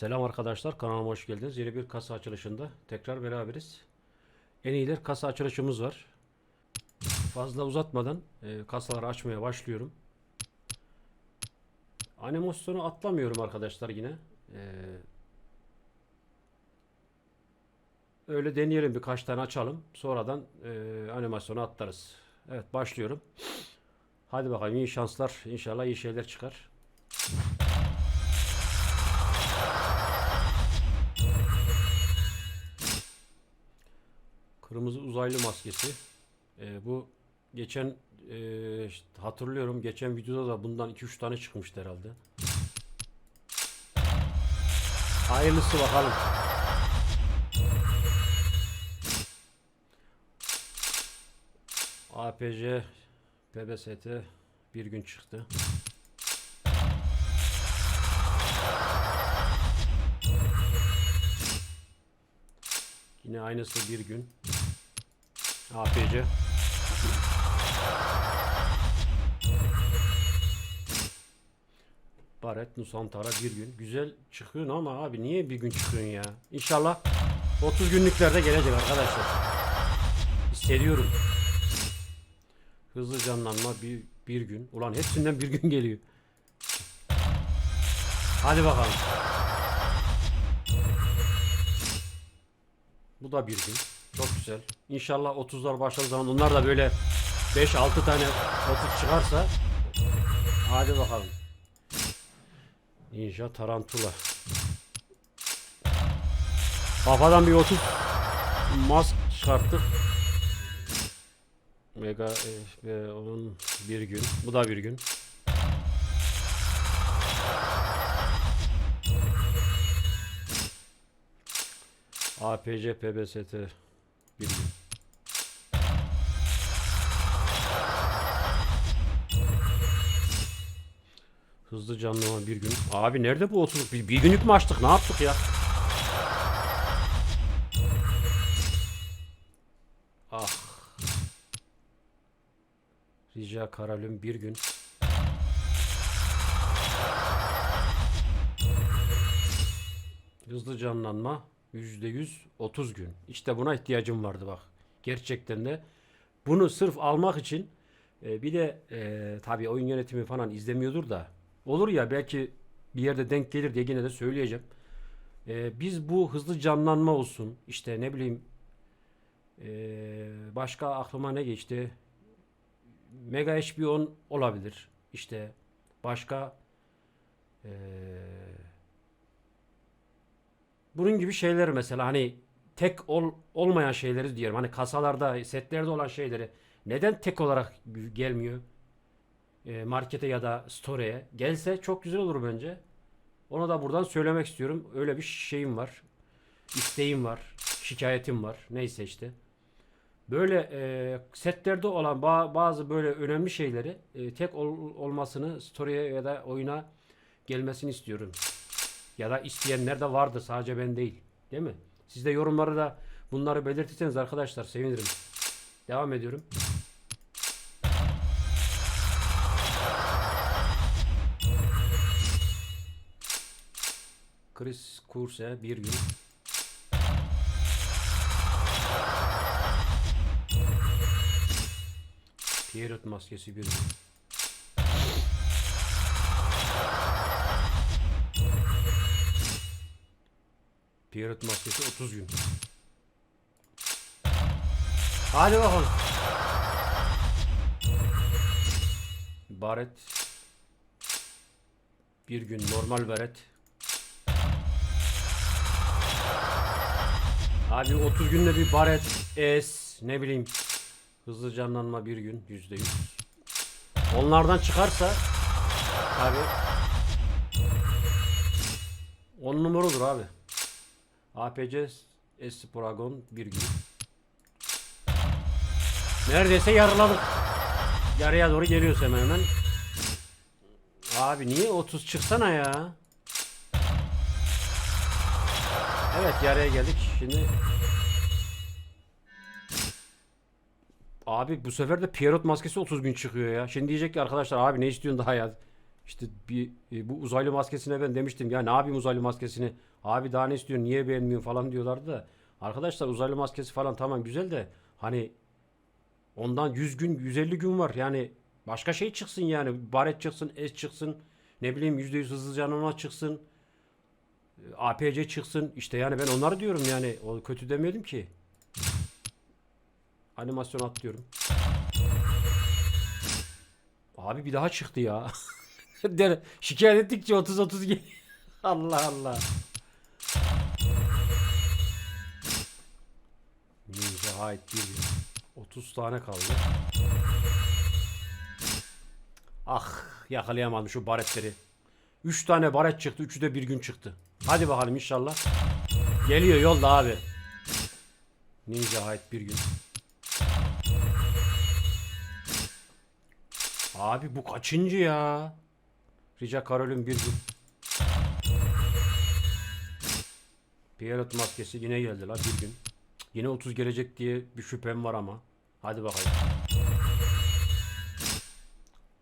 Selam arkadaşlar kanalıma hoş geldiniz. Yeni bir kasa açılışında tekrar beraberiz. En iyiler kasa açılışımız var. Fazla uzatmadan e, kasaları açmaya başlıyorum. Animasyonu atlamıyorum arkadaşlar yine. E, öyle deneyelim birkaç tane açalım. Sonradan e, animasyonu atlarız. Evet başlıyorum. Hadi bakalım iyi şanslar. İnşallah iyi şeyler çıkar. Kırmızı uzaylı maskesi. Ee, bu geçen ee, işte hatırlıyorum geçen videoda da bundan 2-3 tane çıkmıştı herhalde. Hayırlısı bakalım. APC PBST bir gün çıktı. Yine aynısı bir gün. APC. Barret Nusantara bir gün. Güzel çıkıyorsun ama abi niye bir gün çıkıyorsun ya? İnşallah 30 günlüklerde gelecek arkadaşlar. Hissediyorum. Hızlı canlanma bir, bir gün. Ulan hepsinden bir gün geliyor. Hadi bakalım. Bu da bir gün. Çok güzel. İnşallah 30'lar başladığı zaman onlar da böyle 5-6 tane 30 çıkarsa hadi bakalım. Ninja Tarantula. Kafadan bir 30 mask çıkarttık. Mega e, ve onun bir gün. Bu da bir gün. APC PBST Hızlı canlama bir gün. Abi nerede bu 30? Bir, bir günlük mü açtık? Ne yaptık ya? Ah. Rica Karalüm bir gün. Hızlı canlanma %100 30 gün. İşte buna ihtiyacım vardı bak. Gerçekten de. Bunu sırf almak için e, bir de e, tabii oyun yönetimi falan izlemiyordur da olur ya belki bir yerde denk gelir diye yine de söyleyeceğim. E, biz bu hızlı canlanma olsun işte ne bileyim e, başka aklıma ne geçti? Mega HBO olabilir. İşte başka eee bunun gibi şeyler mesela hani tek ol, olmayan şeyleri diyorum. Hani kasalarda, setlerde olan şeyleri neden tek olarak gelmiyor? E, markete ya da store'e gelse çok güzel olur bence. Onu da buradan söylemek istiyorum. Öyle bir şeyim var. isteğim var. Şikayetim var. Neyse işte. Böyle e, setlerde olan ba- bazı böyle önemli şeyleri e, tek ol- olmasını story'e ya da oyuna gelmesini istiyorum. Ya da isteyenler de vardı sadece ben değil. Değil mi? Siz de yorumları da bunları belirtirseniz arkadaşlar sevinirim. Devam ediyorum. Chris Kurse bir gün. Pierrot maskesi bir gün. Pierrot maskesi 30 gün. Hadi bakalım. Baret. Bir gün normal baret. Abi 30 günde bir baret es ne bileyim hızlı canlanma bir gün yüzde yüz. Onlardan çıkarsa abi 10 numara olur abi. APC Esporagon bir gün. Neredeyse yarıladık. Yarıya doğru geliyoruz hemen hemen. Abi niye 30 çıksana ya? Evet yarıya geldik. Şimdi Abi bu sefer de Pierrot maskesi 30 gün çıkıyor ya. Şimdi diyecek ki arkadaşlar abi ne istiyorsun daha ya? İşte bir e, bu uzaylı maskesine ben demiştim ya ne yapayım uzaylı maskesini? Abi daha ne istiyorsun? Niye beğenmiyorsun falan diyorlardı da. Arkadaşlar uzaylı maskesi falan tamam güzel de hani ondan 100 gün 150 gün var. Yani başka şey çıksın yani. Baret çıksın, S çıksın. Ne bileyim %100 hızlı canına çıksın. E, APC çıksın. İşte yani ben onları diyorum yani. O kötü demeyelim ki. Animasyon atlıyorum. Abi bir daha çıktı ya. Şikayet ettikçe 30-30 geliyor. Allah Allah. Ninja ait bir gün. 30 tane kaldı. Ah yakalayamadım şu baretleri. 3 tane baret çıktı. Üçü de bir gün çıktı. Hadi bakalım inşallah. Geliyor yolda abi. Ninja ait bir gün. Abi bu kaçıncı ya? Rica Karol'ün bir gün. Pierrot maskesi yine geldi la bir gün. Yine 30 gelecek diye bir şüphem var ama. Hadi bakalım.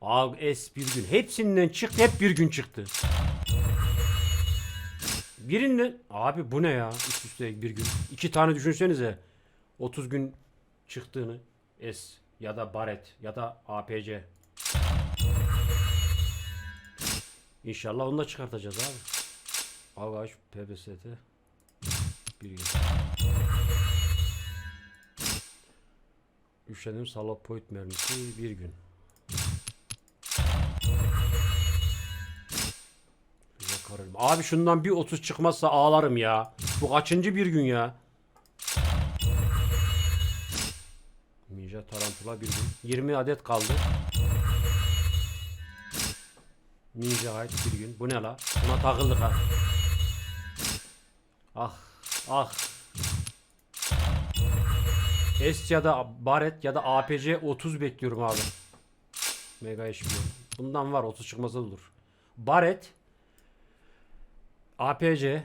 Abi S bir gün. Hepsinden çıktı. Hep bir gün çıktı. Birinden abi bu ne ya? Üst üste bir gün. İki tane düşünsenize. 30 gün çıktığını S ya da Baret ya da APC. İnşallah onu da çıkartacağız abi. Avaş PBST bir gün. Üşendim salop point mermisi bir gün. Şöyle kararım. Abi şundan bir 30 çıkmazsa ağlarım ya. Bu kaçıncı bir gün ya? Ninja tarantula bir gün. 20 adet kaldı. Ninja ait bir gün. Bu ne la? Buna takıldık ha. Ah ah. S ya da Baret ya da APC 30 bekliyorum abi. Mega HBO. Bundan var 30 çıkmasa da olur. Baret APC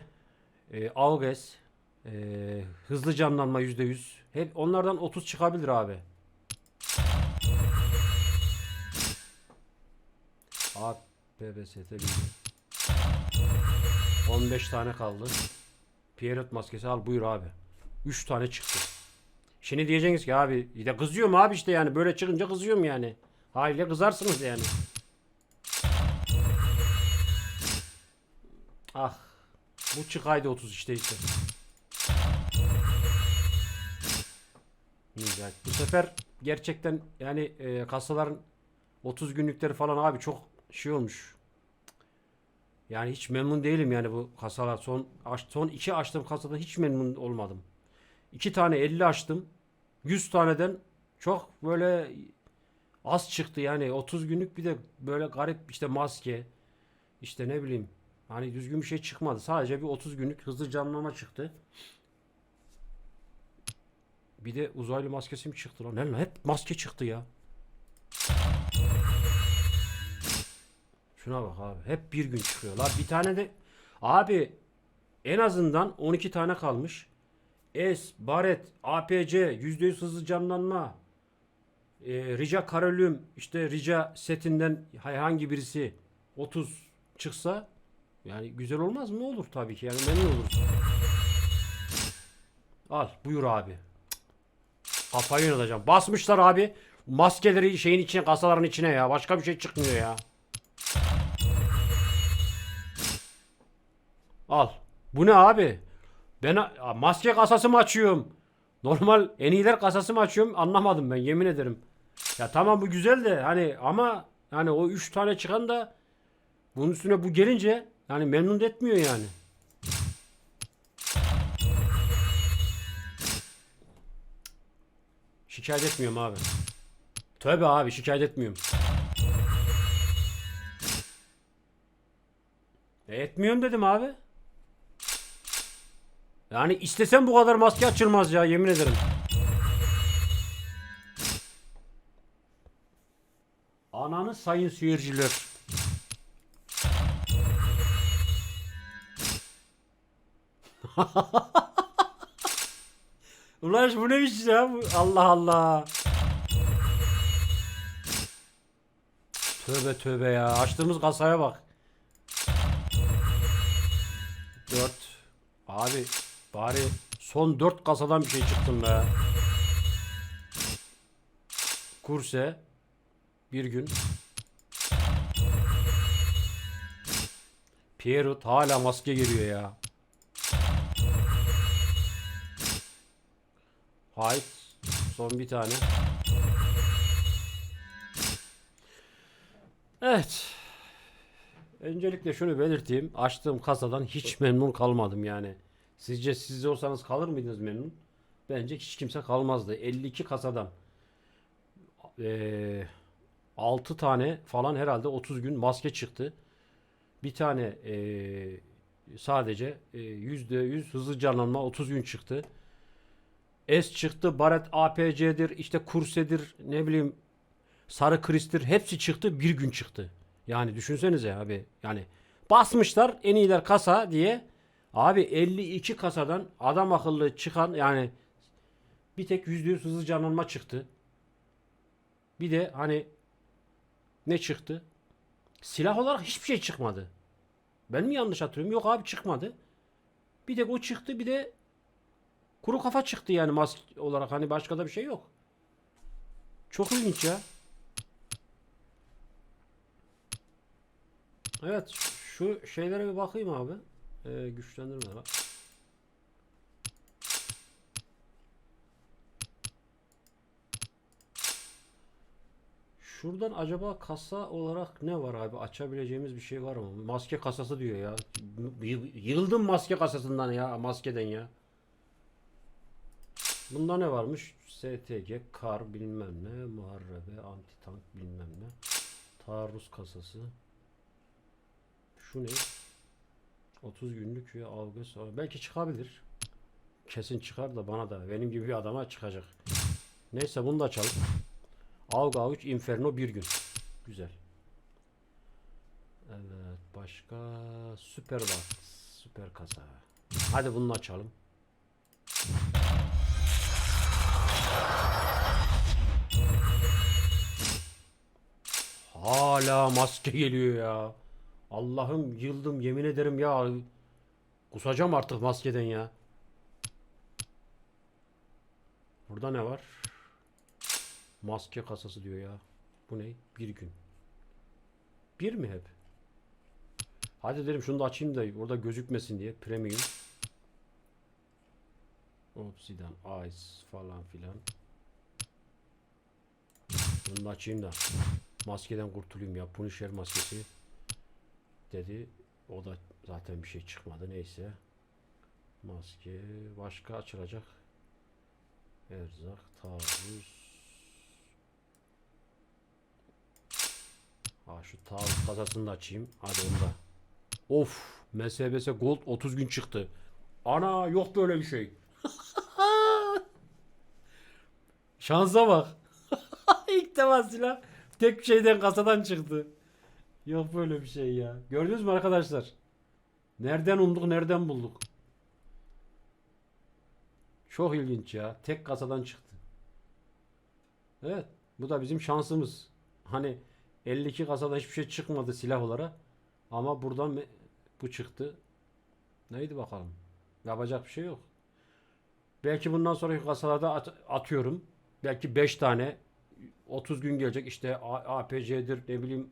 e, Auges e, hızlı canlanma %100 hep onlardan 30 çıkabilir abi. APBST bilgi. 15 tane kaldı. Pierrot maskesi al buyur abi. 3 tane çıktı. Şimdi diyeceksiniz ki abi de kızıyorum abi işte yani böyle çıkınca kızıyorum yani. Haliyle kızarsınız yani. Ah. Bu çıkaydı 30 işte işte. Güzel. Bu sefer gerçekten yani e, kasaların 30 günlükleri falan abi çok şey olmuş. Yani hiç memnun değilim yani bu kasalar. Son aç, son iki açtığım kasada hiç memnun olmadım. İki tane 50 açtım. 100 taneden çok böyle az çıktı yani 30 günlük bir de böyle garip işte maske işte ne bileyim hani düzgün bir şey çıkmadı. Sadece bir 30 günlük hızlı canlanma çıktı. Bir de uzaylı maskesi mi çıktı lan? Lan? Hep maske çıktı ya. Şuna bak abi. Hep bir gün çıkıyor. La bir tane de abi en azından 12 tane kalmış. S, Baret, APC, %100 hızlı canlanma, e, Rica Karolüm, işte Rica setinden hangi birisi 30 çıksa yani güzel olmaz mı? Olur tabii ki. Yani memnun oluruz. Al buyur abi. Kafayı yöneteceğim. Basmışlar abi. Maskeleri şeyin içine, kasaların içine ya. Başka bir şey çıkmıyor ya. Al. Bu ne abi? Ben maske kasası mı açıyorum? Normal en iyiler kasası mı açıyorum? Anlamadım ben yemin ederim. Ya tamam bu güzel de hani ama hani o 3 tane çıkan da bunun üstüne bu gelince yani memnun etmiyor yani. Şikayet etmiyorum abi. Tövbe abi şikayet etmiyorum. E, etmiyorum dedim abi. Yani istesem bu kadar maske açılmaz ya yemin ederim. Ananı sayın seyirciler. Ulan bu neymiş ya? Bu- Allah Allah. Tövbe tövbe ya. Açtığımız kasaya bak. 4. Abi bari son 4 kasadan bir şey çıktım be. Kurse bir gün. Pierrot hala maske geliyor ya. Hayt son bir tane. Evet. Öncelikle şunu belirteyim. Açtığım kasadan hiç memnun kalmadım yani. Sizce siz olsanız kalır mıydınız memnun? Bence hiç kimse kalmazdı. 52 kasadan eee 6 tane falan herhalde 30 gün maske çıktı. Bir tane eee, sadece eee, %100 hızlı canlanma 30 gün çıktı. S çıktı, Barrett APC'dir, işte Kurse'dir, ne bileyim Sarı Kristir hepsi çıktı bir gün çıktı. Yani düşünsenize abi yani basmışlar en iyiler kasa diye abi 52 kasadan adam akıllı çıkan yani bir tek %100 hızlı canlanma çıktı. Bir de hani ne çıktı? Silah olarak hiçbir şey çıkmadı. Ben mi yanlış hatırlıyorum? Yok abi çıkmadı. Bir tek o çıktı bir de kuru kafa çıktı yani maske olarak hani başka da bir şey yok. Çok ilginç ya. Evet şu şeylere bir bakayım abi. Ee, güçlendirme bak. Şuradan acaba kasa olarak ne var abi? Açabileceğimiz bir şey var mı? Maske kasası diyor ya. Yıldım maske kasasından ya, maskeden ya. Bunda ne varmış? STG, kar bilmem ne, muharrebe, anti tank bilmem ne. Taarruz kasası. Şu ne? 30 günlük avgı sonra. Belki çıkabilir. Kesin çıkar da bana da. Benim gibi bir adama çıkacak. Neyse bunu da açalım. Avga 3 Inferno bir gün. Güzel. Evet başka süper bak. Süper kasa. Hadi bunu açalım. Hala maske geliyor ya. Allah'ım yıldım yemin ederim ya. Kusacağım artık maskeden ya. Burada ne var? Maske kasası diyor ya. Bu ne? Bir gün. Bir mi hep? Hadi dedim şunu da açayım da orada gözükmesin diye. Premium. Obsidian, Ice falan filan. Bunu açayım da. Maskeden kurtulayım ya. Punisher maskesi dedi. O da zaten bir şey çıkmadı. Neyse. Maske. Başka açılacak. Erzak, taarruz. Ha şu taarruz kasasını da açayım. Hadi onu da. Of. MSBS Gold 30 gün çıktı. Ana yok böyle bir şey. Şansa bak. İlk defa silah tek şeyden kasadan çıktı. Yok böyle bir şey ya. Gördünüz mü arkadaşlar? Nereden umduk, nereden bulduk? Çok ilginç ya. Tek kasadan çıktı. Evet. Bu da bizim şansımız. Hani 52 kasada hiçbir şey çıkmadı silah olarak. Ama buradan bu çıktı. Neydi bakalım. Yapacak bir şey yok. Belki bundan sonraki kasalarda at- atıyorum. Belki 5 tane 30 gün gelecek işte A- APC'dir ne bileyim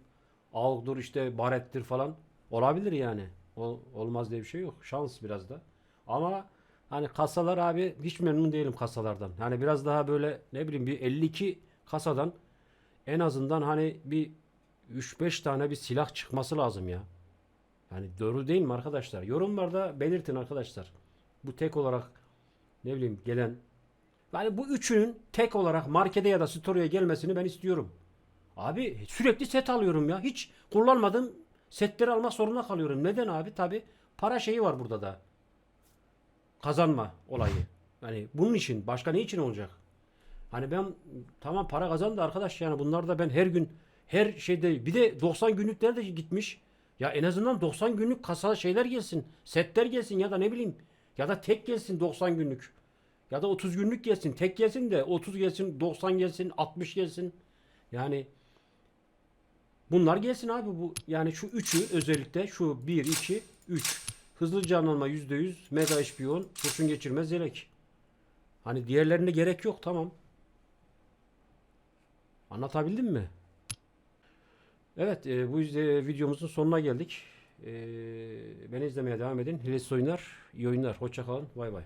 AUG'dur işte Baret'tir falan. Olabilir yani. O, olmaz diye bir şey yok. Şans biraz da. Ama hani kasalar abi hiç memnun değilim kasalardan. Yani biraz daha böyle ne bileyim bir 52 kasadan en azından hani bir 3-5 tane bir silah çıkması lazım ya. Yani doğru değil mi arkadaşlar? Yorumlarda belirtin arkadaşlar. Bu tek olarak ne bileyim gelen yani bu üçünün tek olarak markete ya da store'ya gelmesini ben istiyorum. Abi sürekli set alıyorum ya. Hiç kullanmadığım setleri almak zorunda kalıyorum. Neden abi? Tabi para şeyi var burada da. Kazanma olayı. Yani bunun için başka ne için olacak? Hani ben tamam para kazandı arkadaş yani bunlar da ben her gün her şeyde bir de 90 günlükler de gitmiş. Ya en azından 90 günlük kasa şeyler gelsin. Setler gelsin ya da ne bileyim ya da tek gelsin 90 günlük. Ya da 30 günlük gelsin. Tek gelsin de 30 gelsin, 90 gelsin, 60 gelsin. Yani Bunlar gelsin abi bu yani şu üçü özellikle şu 1 2 3 hızlı canlanma %100 mega HP10 kurşun geçirmez yelek. Hani diğerlerine gerek yok tamam. Anlatabildim mi? Evet e, bu izle- videomuzun sonuna geldik. E, beni izlemeye devam edin. Hilesi oyunlar, iyi oyunlar. Hoşça kalın. Bay bay.